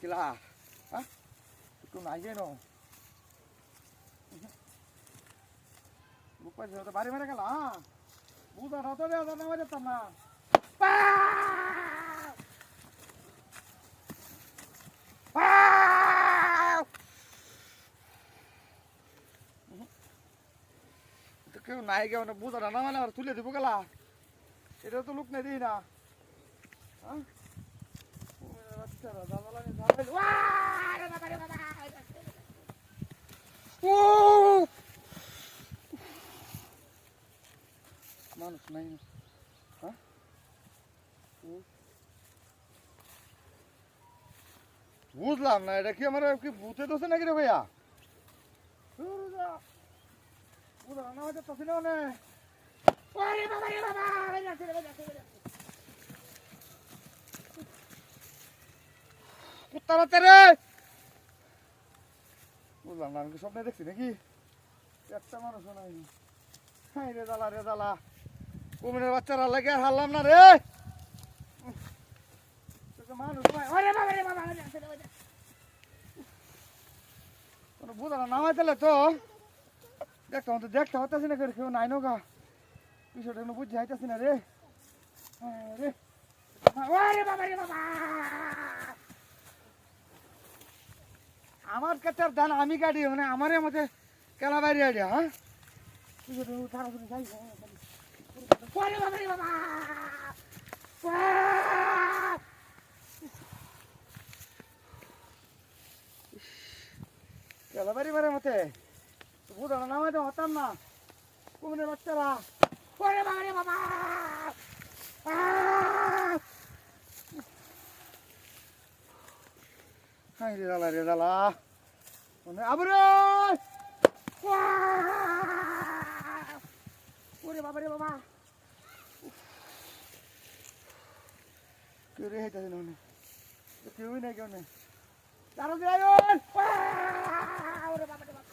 কিলা একটু নাই যেন বুক বাড়ি মেরে গেল হ্যাঁ বুঝা না তো দেওয়া না মারে যেতাম না কেউ নাই কেউ বুঝা না মানে তুলে দিব গেলা এটা তো লোক নেই দিই না হ্যাঁ বাচ্চারা দাদা লাগে ও মানুষ নাই হ্যাঁ বুঝলাম না, এটা কি আমার কি ভূতে দোষে নাকি রে ভাইয়া? বুঝলাম না হয়তো তখন কুত্তারা তেরে বুঝলাম না, আমি স্বপ্নে দেখছি নাকি? একটা মানুষও নাই। হাই রে দালা রে দালা, কুমিরের বাচ্চারা লাগে আর হারলাম না রে। মানুষ বুঝা না নামাই তো। দেখতে তো দেখতে হতেছি না কেউ নাই নৌকা বিষয়টা কোনো বুঝতে হাইতেছি না রে। হ্যাঁ রে। রে আমার কাছে আর ধান আমি কাটি মানে আমারই মতে কেলা বাইরে আইডিয়া হ্যাঁ বাচ্চারা। বাবা হাই রে দালা রে দালা মানে আবরে ওরে বাবা রে বাবা। কেউ রে হেঁটেছে না কেউই নাই কেউ নেই। তারা যে আয়ন ওরে বাবা রে বাবা।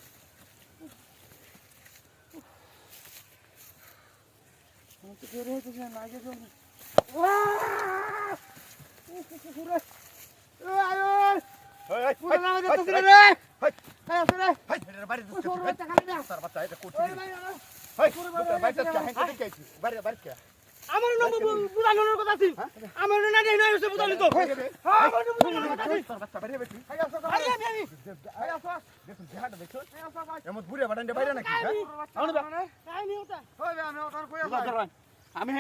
তো কেউ রে হেঁটেছে না আগে কেউ নেই আয়ন পুরো নামে যাচ্ছে রে রে হ্যাঁ আছে রে ওই সরু বাচ্চা খালি না ওরে ভাই আমার নাম বুঝানোর কথা আছে আমার না দেই না এসে বুঝালি তো হ্যাঁ আমার নাম বুঝানোর কথা আছে হাই আসো আরে আমি আমি হাই আসো এমন ঘুরে বাড়ান বাইরে নাকি হ্যাঁ আমি ওটা ওই আমি ওটার কই আমি